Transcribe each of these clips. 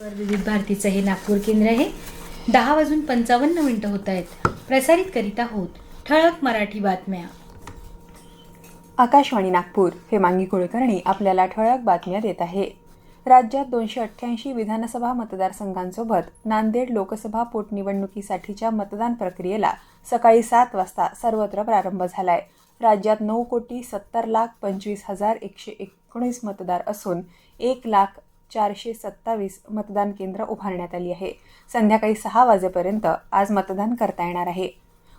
विविध भारतीचं हे नागपूर केंद्र आहे. दहा वाजून पंचावन्न मिनिटं होत आहेत. प्रसारित करीत आहोत ठळक मराठी बातम्या. आकाशवाणी नागपूर हे मांगी कुलकर्णी आपल्याला ठळक बातम्या देत आहे. राज्यात दोनशे अठ्ठ्याऐंशी विधानसभा मतदारसंघांसोबत नांदेड लोकसभा पोटनिवडणुकीसाठीच्या मतदान प्रक्रियेला सकाळी सात वाजता सर्वत्र प्रारंभ झालाय. राज्यात नऊ कोटी सत्तर लाख पंचवीस हजार एकशे एकोणीस मतदार असून एक लाख चारशे सत्तावीस मतदान केंद्र उभारण्यात आली आहे. संध्याकाळी सहा वाजेपर्यंत आज मतदान करता येणार आहे.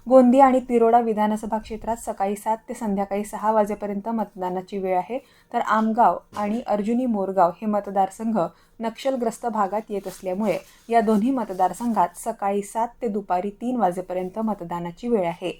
गोंदिया आणि तिरोडा विधानसभा क्षेत्रात सकाळी सात ते संध्याकाळी सहा वाजेपर्यंत मतदानाची वेळ आहे. तर आमगाव आणि अर्जुनी मोरगाव हे मतदारसंघ नक्षलग्रस्त भागात येत असल्यामुळे या दोन्ही मतदारसंघात सकाळी सात ते दुपारी तीन वाजेपर्यंत मतदानाची वेळ आहे.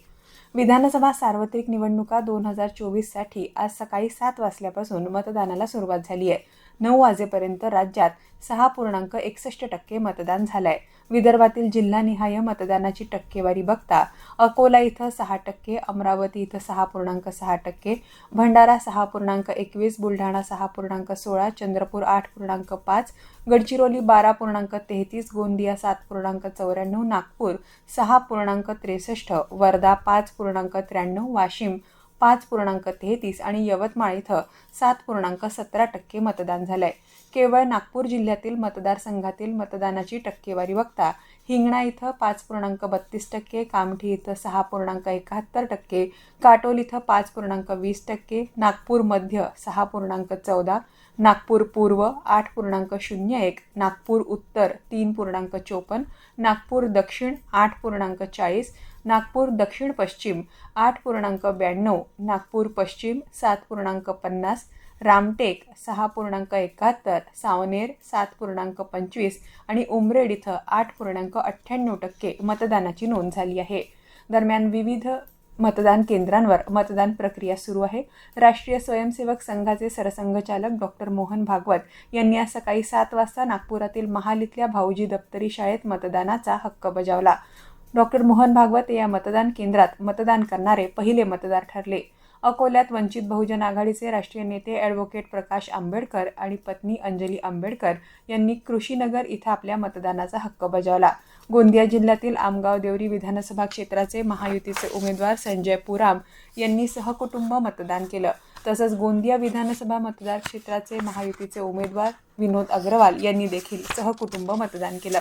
विधानसभा सार्वत्रिक निवडणुका दोन हजार चोवीससाठी आज सकाळी सात वाजल्यापासून मतदानाला सुरुवात झाली आहे. नऊ वाजेपर्यंत राज्यात सहा पूर्णांक एकसष्ट टक्के मतदान झालंय. विदर्भातील जिल्हानिहाय मतदानाची टक्केवारी बघता अकोला इथं सहा टक्के अमरावती इथं सहा पूर्णांक सहा टक्के भंडारा सहा पूर्णांक एकवीस बुलढाणा सहा पूर्णांक सोळा चंद्रपूर आठ पूर्णांक पाच गडचिरोली बारा पूर्णांक तेहतीस गोंदिया सात पूर्णांक चौऱ्याण्णव नागपूर सहा पूर्णांक त्रेसष्ट वर्धा पाच पूर्णांक त्र्याण्णव वाशिम पाच पूर्णांक तेहतीस आणि यवतमाळ इथं सात पूर्णांक सतरा टक्के मतदान झालंय. केवळ नागपूर जिल्ह्यातील मतदारसंघातील मतदानाची टक्केवारी बघता हिंगणा इथं पाच पूर्णांक बत्तीस टक्के कामठी इथं सहा पूर्णांक एकाहत्तर टक्के काटोल इथं पाच पूर्णांक वीस टक्के नागपूर मध्य सहा पूर्णांक चौदा नागपूर पूर्व आठ पूर्णांक शून्य एक नागपूर उत्तर तीन पूर्णांक चोपन्न नागपूर दक्षिण आठ पूर्णांक चाळीस नागपूर दक्षिण पश्चिम आठ पूर्णांक ब्याण्णव नागपूर पश्चिम सात पूर्णांक पन्नास रामटेक सहा पूर्णांक एकाहत्तर सावनेर सात पूर्णांक पंचवीस आणि उमरेड इथं आठ पूर्णांक अठ्ठ्याण्णव टक्के मतदानाची नोंद झाली आहे. दरम्यान विविध मतदान केंद्रांवर मतदान प्रक्रिया सुरू आहे. राष्ट्रीय स्वयंसेवक संघाचे सरसंघचालक डॉक्टर मोहन भागवत यांनी आज सकाळी सात वाजता नागपुरातील महाल इथल्या भाऊजी दप्तरी शाळेत मतदानाचा हक्क बजावला. डॉक्टर मोहन भागवत या मतदान केंद्रात मतदान करणारे पहिले मतदार ठरले. अकोल्यात वंचित बहुजन आघाडीचे राष्ट्रीय नेते ॲडव्होकेट प्रकाश आंबेडकर आणि पत्नी अंजली आंबेडकर यांनी कृषीनगर इथं आपल्या मतदानाचा हक्क बजावला. गोंदिया जिल्ह्यातील आमगाव देवरी विधानसभा क्षेत्राचे महायुतीचे उमेदवार संजय पुराम यांनी सहकुटुंब मतदान केलं. तसंच गोंदिया विधानसभा मतदार क्षेत्राचे महायुतीचे उमेदवार विनोद अग्रवाल यांनी देखील सहकुटुंब मतदान केलं.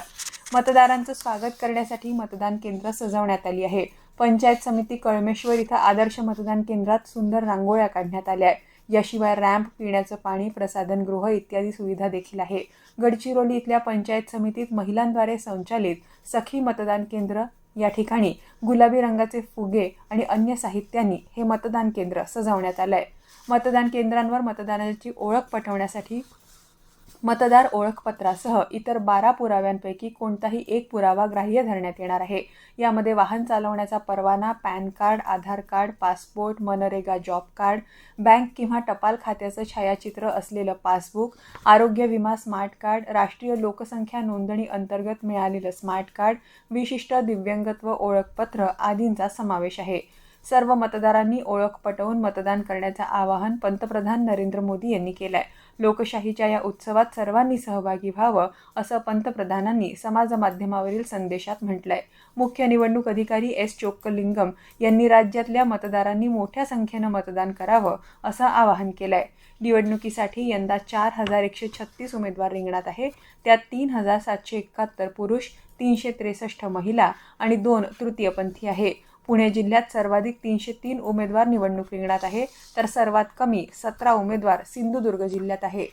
मतदारांचं स्वागत करण्यासाठी मतदान केंद्र सजवण्यात आली आहे. पंचायत समिती कळमेश्वर इथं आदर्श मतदान केंद्रात सुंदर रांगोळ्या काढण्यात आल्या आहे याशिवाय रॅम्प पिण्याचं पाणी प्रसाधनगृह इत्यादी सुविधा देखील आहे. गडचिरोली इथल्या पंचायत समितीत महिलांद्वारे संचालित सखी मतदान केंद्र या ठिकाणी गुलाबी रंगाचे फुगे आणि अन्य साहित्यांनी हे मतदान केंद्र सजवण्यात आलं आहे मतदान केंद्रांवर मतदानाची ओळख पटवण्यासाठी मतदार ओळखपत्रासह इतर बारा पुराव्यांपैकी कोणताही एक पुरावा ग्राह्य धरण्यात येणार आहे. यामध्ये वाहन चालवण्याचा परवाना PAN card Aadhaar card passport MNREGA job card bank किंवा टपाल खात्याचं छायाचित्र असलेलं पासबुक आरोग्य विमा स्मार्ट कार्ड राष्ट्रीय लोकसंख्या नोंदणी अंतर्गत मिळालेलं स्मार्ट कार्ड विशिष्ट दिव्यांगत्व ओळखपत्र आदींचा समावेश आहे. सर्व मतदारांनी ओळख पटवून मतदान करण्याचं आवाहन पंतप्रधान नरेंद्र मोदी यांनी केलं आहे लोकशाहीच्या या उत्सवात सर्वांनी सहभागी व्हावं असं पंतप्रधानांनी समाजमाध्यमावरील संदेशात म्हटलंय. मुख्य निवडणूक अधिकारी एस चोक्कलिंगम यांनी राज्यातल्या मतदारांनी मोठ्या संख्येनं मतदान करावं असं आवाहन केलंय. निवडणुकीसाठी यंदा चार हजार एकशे छत्तीस उमेदवार रिंगणात आहे त्यात तीन हजार सातशे एकाहत्तर पुरुष तीनशे त्रेसष्ट महिला आणि दोन तृतीयपंथी आहे. पुणे जिल्ह्यात सर्वाधिक तीनशे तीन उमेदवार निवडणूक रिंगणात आहे तर सर्वात कमी सतरा उमेदवार सिंधुदुर्ग जिल्ह्यात आहे.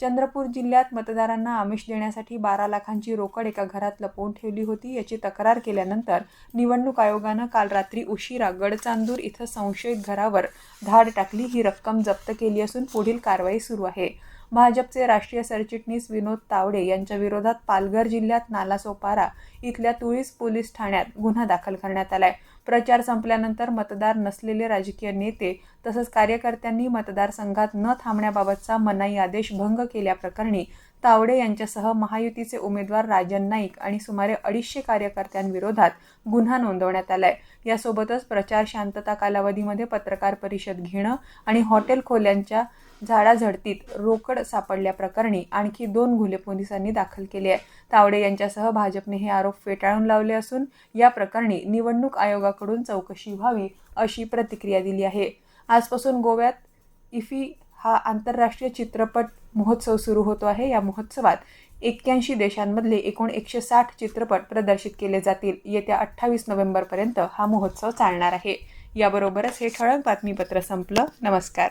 चंद्रपूर जिल्ह्यात मतदारांना आमिष देण्यासाठी बारा लाखांची रोकड एका घरात लपवून ठेवली होती याची तक्रार केल्यानंतर निवडणूक आयोगानं काल रात्री उशिरा गडचांदूर इथं संशयित घरावर धाड टाकली. ही रक्कम जप्त केली असून पुढील कारवाई सुरू आहे. भाजपचे राष्ट्रीय सरचिटणीस विनोद तावडे यांच्या विरोधात पालघर जिल्ह्यात नालासोपारा इथल्या तुळीस पोलीस ठाण्यात गुन्हा दाखल करण्यात आलाय. प्रचार संपल्यानंतर मतदार नसलेले राजकीय नेते तसंच कार्यकर्त्यांनी मतदारसंघात न थांबण्याबाबतचा मनाई आदेश भंग केल्याप्रकरणी तावडे यांच्यासह महायुतीचे उमेदवार राजन नाईक आणि सुमारे अडीचशे कार्यकर्त्यांविरोधात गुन्हा नोंदवण्यात आलाय. यासोबतच प्रचार शांतता कालावधीमध्ये पत्रकार परिषद घेणं आणि हॉटेल खोल्यांच्या झाडाझडतीत रोकड सापडल्याप्रकरणी आणखी दोन गुन्हे पोलिसांनी दाखल केले आहे तावडे यांच्यासह भाजपने हे आरोप फेटाळून लावले असून या प्रकरणी निवडणूक आयोगाकडून चौकशी व्हावी अशी प्रतिक्रिया दिली आहे. आजपासून गोव्यात इफी हा आंतरराष्ट्रीय चित्रपट महोत्सव सुरू होतो आहे. या महोत्सवात एक्क्याऐंशी देशांमधले एकूण एकशे साठ चित्रपट प्रदर्शित केले जातील. येत्या अठ्ठावीस नोव्हेंबरपर्यंत हा महोत्सव चालणार आहे. याबरोबरच हे ठळक बातमीपत्र संपलं. नमस्कार.